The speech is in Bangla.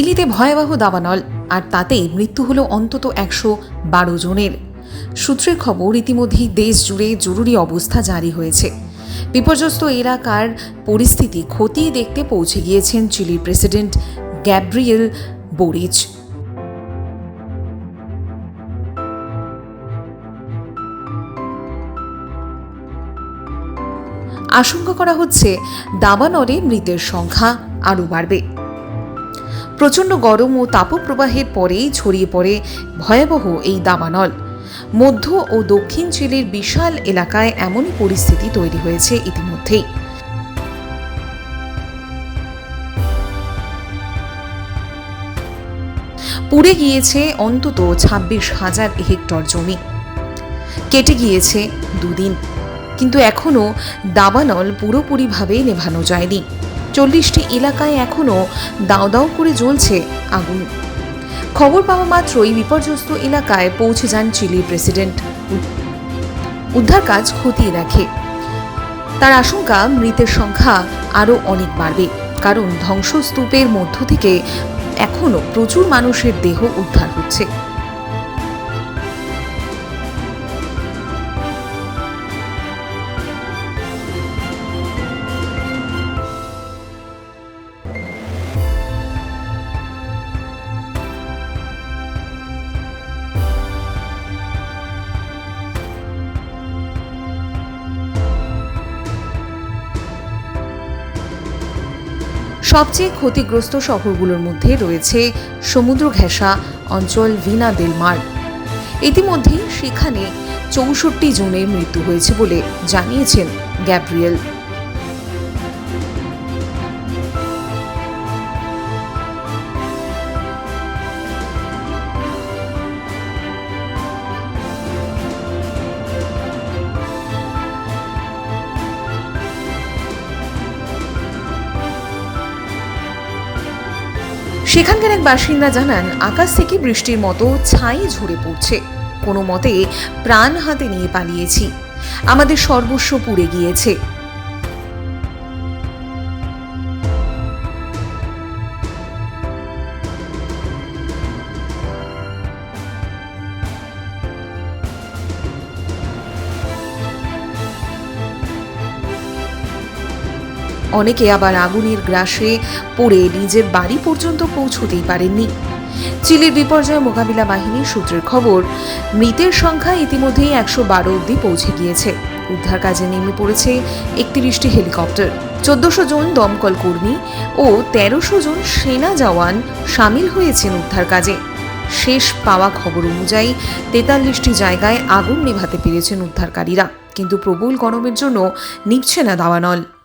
চিলিতে ভয়াবহ দাবানল, আর তাতেই মৃত্যু হলো অন্তত একশো বারো জনের। সূত্রের খবর, ইতিমধ্যেই দেশ জুড়ে জরুরি অবস্থা জারি হয়েছে। বিপর্যস্ত এলাকার পরিস্থিতি খতিয়ে দেখতে পৌঁছে গিয়েছেন চিলির প্রেসিডেন্ট গ্যাব্রিয়েল বোরিচ। আশঙ্কা করা হচ্ছে, দাবানলে মৃতের সংখ্যা আরও বাড়বে। প্রচণ্ড গরম ও তাপপ্রবাহের পরেই ছড়িয়ে পড়ে ভয়াবহ এই দাবানল। মধ্য ও দক্ষিণ চিলির বিশাল এলাকায় এমনই পরিস্থিতি তৈরি হয়েছে ইতিমধ্যেই। পুড়ে গিয়েছে অন্তত ছাব্বিশ হাজার হেক্টর জমি। কেটে গিয়েছে দুদিন। কিন্তু এখনও দাবানল পুরোপুরিভাবে নেভানো যায়নি। চল্লিশটি এলাকায় এখনও দাও দাও করে জ্বলছে আগুন। খবর পাওয়া মাত্রই বিপর্যস্ত এলাকায় পৌঁছে যান চিলির প্রেসিডেন্ট। উদ্ধার কাজ খতিয়ে রাখে তার আশঙ্কা, মৃতের সংখ্যা আরও অনেক বাড়বে। কারণ ধ্বংসস্তূপের মধ্য থেকে এখনও প্রচুর মানুষের দেহ উদ্ধার হচ্ছে। সবচেয়ে ক্ষতিগ্রস্ত শহরগুলোর মধ্যে রয়েছে সমুদ্র ঘেঁষা অঞ্চল ভিনা দেলমার ইতিমধ্যেই সেখানে চৌষট্টি জনের মৃত্যু হয়েছে বলে জানিয়েছেন গ্যাব্রিয়েল। সেখানকার এক বাসিন্দা জানান, আকাশ থেকে বৃষ্টির মতো ছাই ঝরে পড়ছে। কোনো মতে প্রাণ হাতে নিয়ে পালিয়েছি। আমাদের সর্বস্ব পুড়ে গিয়েছে। অনেকে আবার আগুনের গ্রাসে পড়ে নিজের বাড়ি পর্যন্ত পৌঁছতেই পারেননি। চিলির বিপর্যয় মোকাবিলা বাহিনীর সূত্রের খবর, মৃতের সংখ্যা ইতিমধ্যেই একশো বারো অব্দি পৌঁছে গিয়েছে। উদ্ধার কাজে নেমে পড়েছে একত্রিশটি হেলিকপ্টার। চোদ্দশো জন দমকল কর্মী ও তেরোশো জন সেনা জওয়ান সামিল হয়েছেন উদ্ধার কাজে। শেষ পাওয়া খবর অনুযায়ী, তেতাল্লিশটি জায়গায় আগুন নেভাতে পেরেছেন উদ্ধারকারীরা। কিন্তু প্রবল গরমের জন্য নিভছে না দাওয়ানল